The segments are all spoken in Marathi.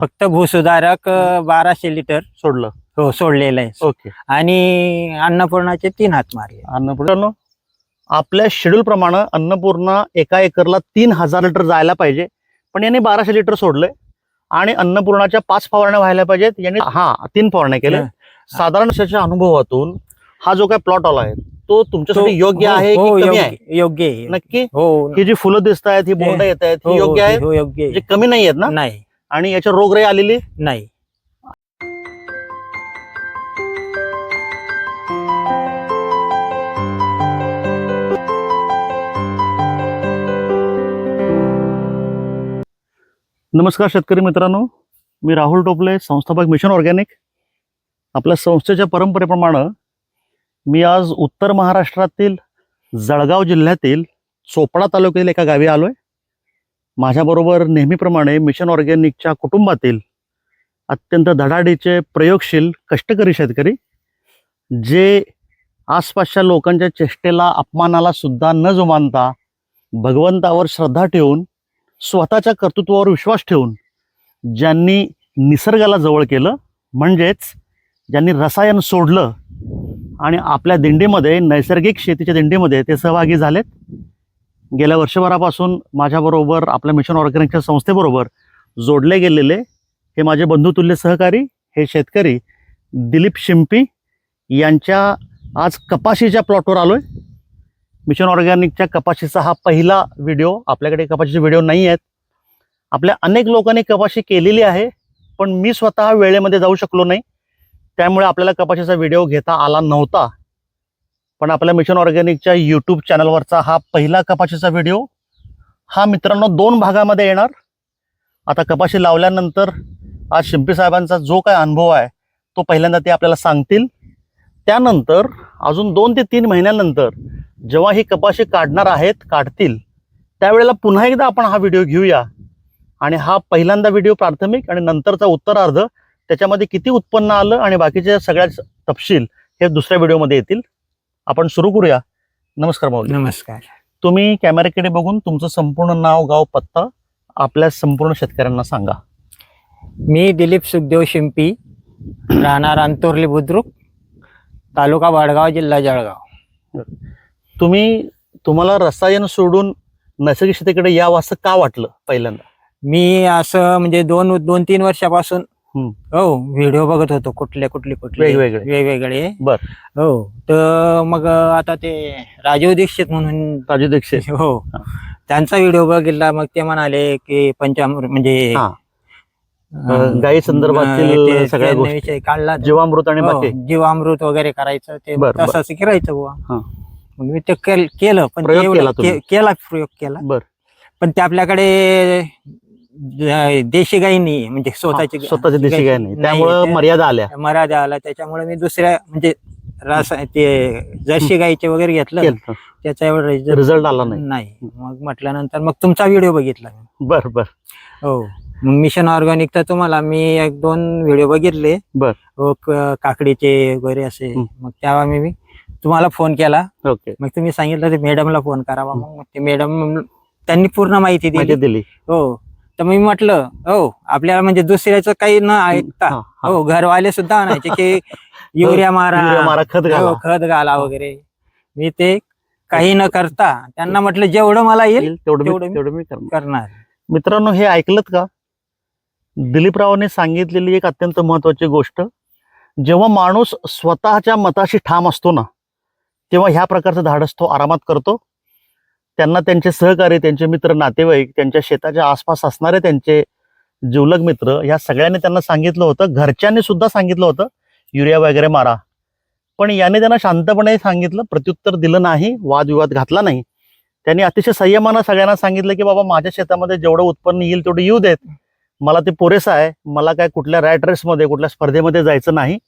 फक्त भूसुधारक अं, बाराशे लिटर सोडलं. हो सोडलेलं आहे. ओके. आणि अन्नपूर्णाचे तीन हात मारले अन्नपूर्णा आपल्या शेड्यूल प्रमाणे अन्नपूर्णा एका एकरला तीन हजार लिटर जायला पाहिजे. पण यांनी बाराशे लिटर सोडलंय. आणि अन्नपूर्णाच्या पाच फवारण्या व्हायला पाहिजेत. यांनी हा तीन फवारण्या केल्या. साधारण वर्षाच्या अनुभवातून हा जो काय प्लॉट आला आहे तो तुमच्यासाठी योग्य हो, आहे हो, की कमी योग्य आहे? योग्य आहे. नक्की? हो. ही जी फुलं दिसत आहेत ही बोंड येत आहेत हो, ही योग्य आहे? हो, योग्य आहे. कमी नाही आहेत ना? नाही. आणि याच्या रोगराई आलेली? नाही. नमस्कार शेतकरी मित्रांनो. मी राहुल टोपले संस्थापक मिशन ऑर्गॅनिक. आपल्या संस्थेच्या परंपरेप्रमाणे मी आज उत्तर महाराष्ट्रातील जळगाव जिल्ह्यातील चोपडा तालुक्यातील एका गावी आलोय. माझ्याबरोबर नेहमीप्रमाणे मिशन ऑर्गॅनिकच्या कुटुंबातील अत्यंत धडाडीचे प्रयोगशील कष्टकरी शेतकरी जे आसपासच्या लोकांच्या चेष्टेला अपमानाला सुद्धा न जुमानता भगवंतावर श्रद्धा ठेवून स्वतःच्या कर्तृत्वावर विश्वास ठेवून ज्यांनी निसर्गाला जवळ केलं म्हणजेच ज्यांनी रसायन सोडलं आणि आपल्या दिंडीमध्ये नैसर्गिक शेतीच्या दिंडीमध्ये ते सहभागी झालेत गेल्या वर्षभरापासून माझ्याबरोबर आपल्या मिशन ऑर्गॅनिकच्या संस्थेबरोबर जोडले गेलेले हे माझे बंधुतुल्य सहकारी हे शेतकरी दिलीप शिंपी यांच्या आज कपाशीच्या प्लॉटवर आलो आहे मिशन ऑर्गॅनिकच्या कपाशीचा हा पहिला व्हिडिओ आपल्याकडे कपाशीचे व्हिडिओ नाही आहेत. आपल्या अनेक लोकांनी कपाशी केलेली आहे पण मी स्वतः वेळेमध्ये जाऊ शकलो नाही. त्यामुळे आपल्याला कपाशीचा व्हिडिओ घेता आला नव्हता. पण आपल्या मिशन ऑर्गॅनिकच्या यूट्यूब चॅनलवरचा हा पहिला कपाशीचा व्हिडिओ हा मित्रांनो दोन भागामध्ये येणार. आता कपाशी लावल्यानंतर आज शिंपी साहेबांचा जो काय अनुभव आहे तो पहिल्यांदा ते आपल्याला सांगतील. त्यानंतर अजून दोन ते तीन महिन्यानंतर जेव्हा ही कपाशी काढणार आहेत काढतील त्यावेळेला पुन्हा एकदा आपण हा व्हिडिओ घेऊया. आणि हा पहिल्यांदा व्हिडिओ प्राथमिक आणि नंतरचा उत्तरार्ध त्याच्यामध्ये किती उत्पन्न आलं आणि बाकीचे सगळ्या तपशील हे दुसऱ्या व्हिडिओमध्ये येतील. आपण सुरू करूया. नमस्कार माऊली. नमस्कार. तुम्ही कॅमेऱ्याकडे बघून तुमचं संपूर्ण नाव गाव पत्ता आपल्या संपूर्ण शेतकऱ्यांना सांगा. मी दिलीप सुखदेव शिंपी राहणार अंतोर्ली बुद्रुक तालुका वाडगाव जिल्हा जळगाव. तुम्ही तुम्हाला रसायन सोडून नैसर्गिक शेतीकडे यावं असं का वाटलं पहिल्यांदा? मी असं म्हणजे दोन दोन तीन वर्षापासून. हो व्हिडिओ बघत होतो कुठले कुठले कुठले वेगवेगळे. वेगवेगळे बर. हो तर मग आता ते राजीव दीक्षित म्हणून राजू दीक्षित हो. त्यांचा व्हिडिओ बघितला मग ते म्हणाले की पंचामृत म्हणजे हा. अं, गायी संदर्भातील ते- सगळ्या त्यांनी गोष्टी. विषय काढला. जीवामृत आणि हो, बाकी जीवामृत वगैरे करायचं ते बर, बर. तसंच करायचं बुवा हा. मग मी ते केल- केलं पण प्रयोग ते एवढं केला तुम्ही? के- केला प्रयोग केला बर पण ते आपल्याकडे देशी गाई नाही म्हणजे स्वतःची हा, स्वतःची देशी गाय नाही. नाही, त्यामुळं त्या- मर्यादा आल्या. मर्यादा आला त्याच्यामुळे मी दुसऱ्या म्हणजे रास ते जर्सी गाईचे वगैरे घेतलं. केलं. त्याचा एवढा result रिझल्ट आला नाही. नाही. मग म्हटल्यानंतर मग तुमचा व्हिडिओ बघितला मी. बर बर. हो. मग मिशन ऑर्गॅनिकचा तुम्हाला मी एक दोन व्हिडिओ बघितले. बर. हो, क- काकडीचे वगैरे असे. हं. मग तेव्हा मी मी तुम्हाला फोन केला. ओके. मग तुम्ही सांगितलं ते मॅडमला फोन करावा मग ते मॅडम त्यांनी पूर्ण माहिती माहिती दिली दिली. हो. तर मी म्हटलं हो आपल्याला म्हणजे दुसऱ्याचं काही न ऐकता हा, हा. हो घरवाले सुद्धा म्हणायचे की युरिया मारा मारा खत घाला. हो, खत घाला वगैरे. मी ते काही न करता त्यांना म्हटलं जेवढं मला येईल येईल तेवढं तेवढं मी मी- तेवढं मी करणार. करणार. मित्रांनो हे ऐकलत का? दिलीपरावांनी सांगितलेली एक अत्यंत महत्वाची गोष्ट जेव्हा माणूस स्वतःच्या मताशी ठाम असतो ना तेव्हा ह्या प्रकारचं धाडस तो आरामात करतो. त्यांना त्यांचे सहकारी त्यांचे मित्र नातेवाईक त्यांच्या शेताच्या आसपास असणारे त्यांचे जीवलग मित्र ह्या सगळ्यांनी त्यांना सांगितलं होतं. घरच्यांनी सुद्धा सांगितलं होतं युरिया वगैरे मारा. पण याने त्यांना शांतपणे सांगितलं प्रत्युत्तर दिलं नाही वादविवाद घातला नाही. त्यांनी अतिशय संयमानं सगळ्यांना सांगितलं की बाबा माझ्या शेतामध्ये जेवढं उत्पन्न येईल तेवढं येऊ देत. मला ते पुरेसं आहे. मला काय कुठल्या रॅट रेसमध्ये कुठल्या स्पर्धेमध्ये जायचं नाही.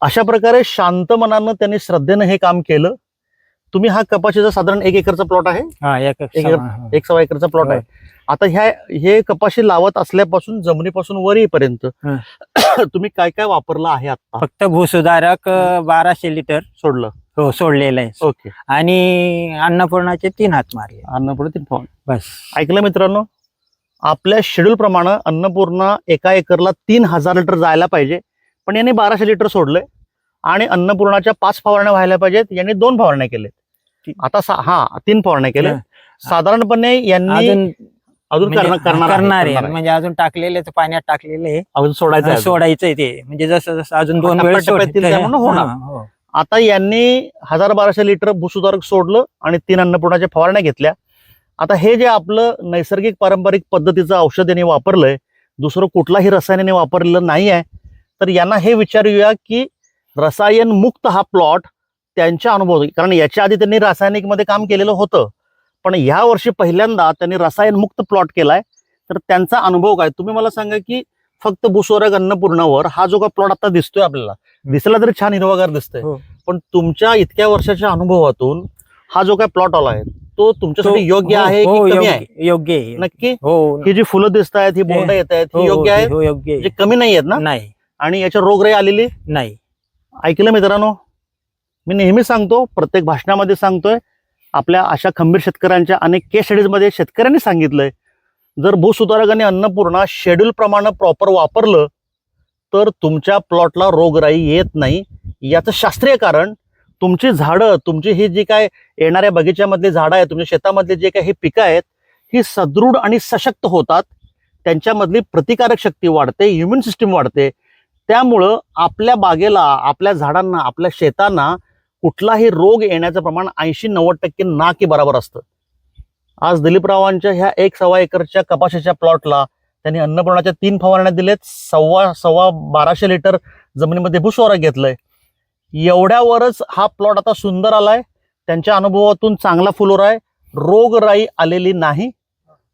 अशा प्रकारे शांत मनानं त्यांनी श्रद्धेनं हे काम केलं. तुम्ही हा कपाशीचा साधारण एक एकरचा प्लॉट आहे? हा एक हा. सव्वा एकरचा प्लॉट आहे. आता ह्या हे कपाशी लावत असल्यापासून जमिनीपासून वर येईपर्यंत हं. तुम्ही काय काय वापरलं आहे आता फक्त भूसुधारक अं, बाराशे लिटर सोडलं. हो सोडलेलं आहे. ओके. आणि अन्नपूर्णाचे तीन हात मारले. अन्नपूर्णा तीन फवारणी. बस. ऐकलं मित्रांनो? आपल्या शेड्यूल प्रमाणे अन्नपूर्णा एका एकरला तीन हजार लिटर जायला पाहिजे. पण यांनी बाराशे लिटर सोडलंय आणि अन्नपूर्णाच्या पाच फवारण्या व्हायला पाहिजेत. यांनी दोन फवारण्या केलेत. ती- आता सा- हा तीन फवारण्या केल्या. साधारणपणे यांनी अजून म्हणजे करणार आहे. म्हणजे अजून टाकलेले पाण्यात टाकलेले अजून सोडायचं. सोडायचंय ते म्हणजे जसं जसं अजून दोन होणार. हो. आता यांनी हजार बाराशे लिटर भूसुधारक सोडलं आणि तीन अन्नपूर्णाच्या फवारण्या घेतल्या आता हे जे आपलं नैसर्गिक पारंपरिक पद्धतीचं औषध यांनी वापरलंय दुसरं कुठलाही रसायनाने वापरलेलं नाही आहे तर यांना हे विचारूया की रसायन मुक्त हा प्लॉट त्यांच्या अनुभव कारण याच्या आधी त्यांनी रासायनिकमध्ये काम केलेलं होतं. पण ह्या वर्षी पहिल्यांदा त्यांनी रसायन मुक्त प्लॉट केलाय. तर त्यांचा अनुभव काय? तुम्ही मला सांगा की फक्त भूस्वरक अन्नपूर्णावर हा जो का प्लॉट आता दिसतोय आपल्याला दिसला तरी छान हिरवागार दिसतोय. हो. पण तुमच्या इतक्या वर्षाच्या अनुभवातून हा जो काय प्लॉट आला आहे तो तुमच्यासाठी योग्य हो, आहे हो, की कमी योग्य- आहे? योग्य आहे. नक्की? हो. ही जी फुलं दिसत आहेत ही बोंड येत आहेत हो, ही योग्य हो, हो, आहे. कमी नाही आहेत ना? नाही. आणि याच्या रोगराई आलेली? नाही. ऐकलं मित्रांनो? मी नेहमी सांगतो प्रत्येक भाषणामध्ये सांगतोय आपल्या अशा खंबीर शेतकऱ्यांच्या अनेक केस स्टडीजमध्ये शेतकऱ्यांनी सांगितलंय जर भूसुधारक आणि अन्नपूर्णा शेड्यूल प्रमाणे प्रॉपर वापरलं तर तुमच्या प्लॉटला रोगराई येत नाही. याचं शास्त्रीय कारण तुमची झाडं तुमची ही जी काय येणाऱ्या बगीच्यामधली झाडं आहेत तुमच्या शेतामधली जे काही हे पिकं आहेत ही सदृढ आणि सशक्त होतात. त्यांच्यामधली प्रतिकारक शक्ती वाढते इम्युन सिस्टीम वाढते. त्यामुळं आपल्या बागेला आपल्या झाडांना आपल्या शेतांना कुठलाही रोग येण्याचं प्रमाण ऐंशी नव्वद टक्के ना की बरोबर असतं. आज दिलीपरावांच्या ह्या एक सव्वा एकरच्या कपाशीच्या प्लॉटला त्यांनी अन्नपूर्णाच्या तीन फवारण्या दिलेत. सव्वा सव्वा बाराशे लिटर जमिनीमध्ये भुसवारा घेतलंय. एवढ्यावरच हा प्लॉट आता सुंदर आलाय. त्यांच्या अनुभवातून चांगला फुलोरा आहे. रोगराई आलेली नाही.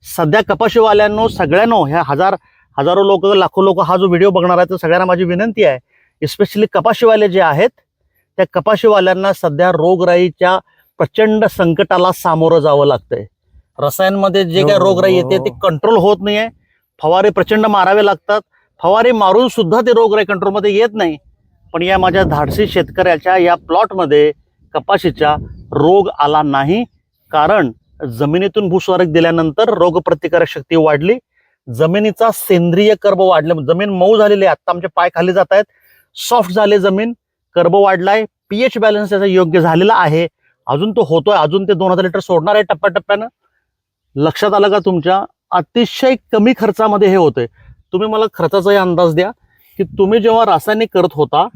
सध्या कपाशीवाल्यांनो सगळ्यांनो ह्या हजार हजारो लोक लाखो लोक हा जो व्हिडिओ बघणार आहे तर सगळ्यांना माझी विनंती आहे इस्पेशली कपाशीवाले जे आहेत त्या कपाशीवाल्यांना सध्या रोगराईच्या प्रचंड संकटाला सामोरं जावं लागतंय. रसायनमध्ये जे काय हो, रोगराई येते ते हो. कंट्रोल होत नाहीये. फवारे प्रचंड मारावे लागतात. फवारे मारून सुद्धा ते रोगराई कंट्रोलमध्ये येत नाही. पण या माझ्या धाडसी शेतकऱ्याच्या या प्लॉटमध्ये कपाशीच्या रोग आला नाही. कारण जमिनीतून भूस्वारक दिल्यानंतर रोगप्रतिकारक शक्ती वाढली. जमिनीचा सेंद्रिय कर्ब वाढले. जमीन मऊ झालेली आहे. आता आमचे पाय खाली जात आहेत सॉफ्ट झाले जमीन. कर्ब वाढलाय पीएच बॅलन्स त्याचा योग्य झालेला आहे. अजून तो होतोय अजून ते दोन हजार लिटर सोडणार आहे टप्प्याटप्प्यानं. लक्षात आलं का तुमच्या? अतिशय कमी खर्चामध्ये हे होतंय. तुम्ही मला खर्चाचाही अंदाज द्या की तुम्ही जेव्हा रासायनिक करत होता.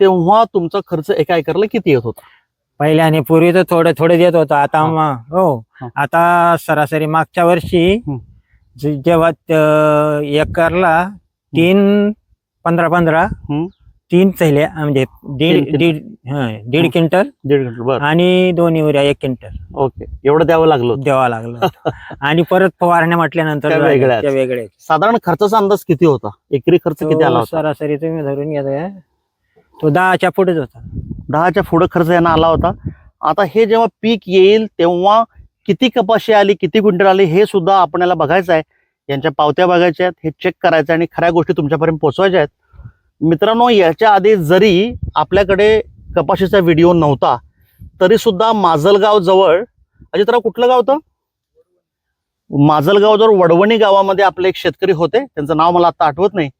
तेव्हा तुमचा खर्च एका एकरला किती येत होता? पहिले आणि पूर्वी तर थोडं थोडं देत होतं. आता हा. आता सरासरी मागच्या वर्षी जेव्हा एकरला तीन पंधरा पंधरा. तीन थैल्या म्हणजे तीन- दीड दीड हं, दीड. क्विंटल दीड क्विंटल बरं. आणि दोन युरिया एक क्विंटल. ओके. एवढं द्यावं लागलं होतं. द्यावा लागला आणि परत फवारण्या म्हटल्यानंतर त्या झाल्या, वेगळ्याच. त्या वेगळे साधारण खर्चाचा अंदाज किती होता? एकरी खर्च किती आला होता? सरासरी तुम्ही धरून घेता तो दहाच्या पुढेच होता. दहाच्या पुढे खर्च यांना आला होता. आता हे जेव्हा पीक येईल तेव्हा किती कपाशी आली किती क्विंटल आली हे सुद्धा आपल्याला बघायचं आहे. यांच्या पावत्या बघायच्या आहेत हे चेक करायचं आणि खऱ्या गोष्टी तुमच्यापर्यंत पोहोचवायच्या आहेत. मित्रांनो याच्या आधी जरी आपल्याकडे कपाशीचा व्हिडिओ नव्हता तरी सुद्धा माजलगाव जवळ अजितराव कुठलं गाव होतं? माजलगाव जवळ वडवणी गावामध्ये आपले एक शेतकरी होते. त्यांचं नाव मला आता आठवत नाही.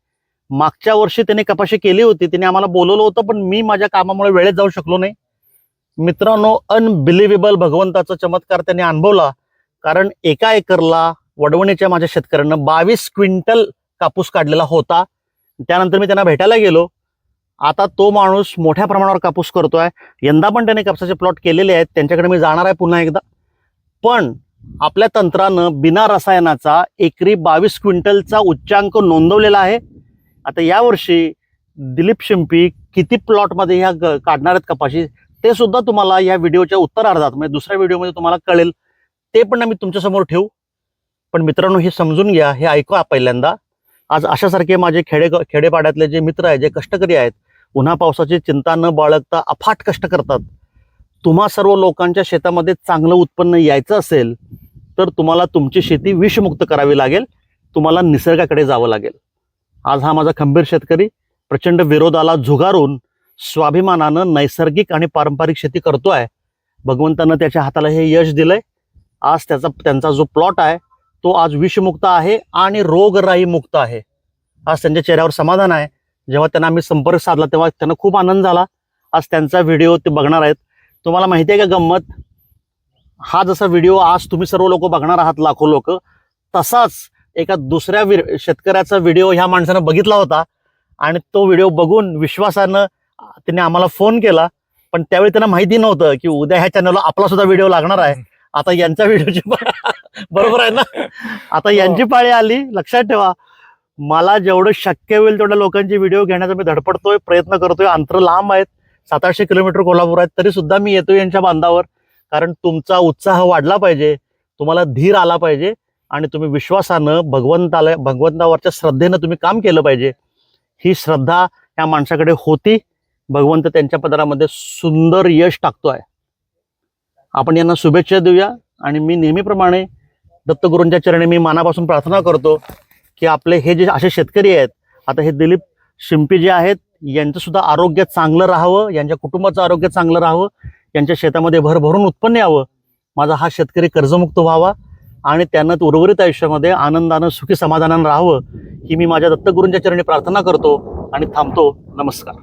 मागच्या वर्षी त्यांनी कपाशी केली होती. त्यांनी आम्हाला बोलवलं होतं पण मी माझ्या कामामुळे वेळेत जाऊ शकलो नाही. मित्रांनो अनबिलिव्हेबल भगवंताचा चमत्कार त्यांनी अनुभवला. कारण एका एकरला वडवणीच्या माझ्या शेतकऱ्यांना बावीस क्विंटल कापूस काढलेला होता. त्यानंतर मी त्यांना भेटायला गेलो. आता तो माणूस मोठ्या प्रमाणावर कापूस करतो आहे यंदा पण त्याने कापसाचे प्लॉट केलेले आहेत. त्यांच्याकडे मी जाणार आहे पुन्हा एकदा. पण आपल्या तंत्रानं बिना रसायनाचा एकरी बावीस क्विंटलचा उच्चांक नोंदवलेला आहे. आता यावर्षी दिलीप शिंपी किती प्लॉटमध्ये ह्या ग- काढणार आहेत कपाशी ते सुद्धा तुम्हाला या व्हिडिओच्या उत्तरार्धात म्हणजे दुसऱ्या व्हिडिओमध्ये तुम्हाला कळेल. ते पण आम्ही तुमच्यासमोर ठेवू. पण मित्रांनो हे समजून घ्या हे ऐका पहिल्यांदा. आज अशासारखे माझे खेडे खेडेपाड्यातले जे मित्र आहेत जे कष्टकरी आहेत उन्हा पावसाची चिंता न बाळगता अफाट कष्ट करतात. तुम्हा सर्व लोकांच्या शेतामध्ये चांगलं उत्पन्न यायचं असेल तर तुम्हाला तुमची शेती विषमुक्त करावी लागेल तुम्हाला निसर्गाकडे जावं लागेल. आज हा माझा खंबीर शेतकरी प्रचंड विरोधाला झुगारून स्वाभिमानानं नैसर्गिक आणि पारंपरिक शेती करतो आहे भगवंतानं त्याच्या हाताला हे यश दिलंय. आज त्याचा त्यांचा जो प्लॉट आहे तो आज विषमुक्त आहे आणि रोगराई मुक्त आहे. आज त्यांच्या चेहऱ्यावर समाधान आहे. जेव्हा त्यांना आम्ही संपर्क साधला तेव्हा त्यांना खूप आनंद झाला. आज त्यांचा व्हिडिओ ते बघणार आहेत. तुम्हाला माहिती आहे का गंमत? हा जसा व्हिडिओ आज तुम्ही सर्व लोक बघणार आहात लाखो लोक तसाच एका दुसऱ्या वीर शेतकऱ्याचा व्हिडिओ ह्या माणसानं बघितला होता. आणि तो व्हिडिओ बघून विश्वासानं त्यांनी आम्हाला फोन केला. पण त्यावेळी त्यांना माहिती नव्हतं की उद्या ह्या चॅनलला आपला सुद्धा व्हिडिओ लागणार आहे. आता यांच्या व्हिडिओची बरोबर आहे ना? आता यांची पाळी आली लक्षात ठेवा. मला जेवढं शक्य होईल तेवढ्या लोकांचे व्हिडिओ घेण्याचा मी धडपडतोय प्रयत्न करतोय. अंतर लांब आहेत. सात आठशे किलोमीटर कोल्हापूर आहेत. तरी सुद्धा मी येतोय यांच्या बांधावर. कारण तुमचा उत्साह वाढला पाहिजे. तुम्हाला धीर आला पाहिजे. आणि तुम्ही विश्वासानं भगवंताला भगवंतावरच्या श्रद्धेनं तुम्ही काम केलं पाहिजे. ही श्रद्धा या माणसाकडे होती. भगवंत त्यांच्या पदरामध्ये सुंदर यश टाकतोय. आपण यांना शुभेच्छा देऊया. आणि मी नेहमीप्रमाणे दत्तगुरूंच्या चरणी मी मनापासून प्रार्थना करतो की आपले हे जे असे शेतकरी आहेत आता हे दिलीप शिंपी जे आहेत यांचं सुद्धा आरोग्य चांगलं राहावं यांच्या कुटुंबाचं आरोग्य चांगलं राहावं यांच्या शेतामध्ये भरभरून उत्पन्न यावं माझा हा शेतकरी कर्जमुक्त व्हावा आणि त्यांना उर्वरित आयुष्यामध्ये आनंदानं सुखी समाधानानं राहावं ही मी माझ्या दत्तगुरूंच्या चरणी प्रार्थना करतो आणि थांबतो. नमस्कार.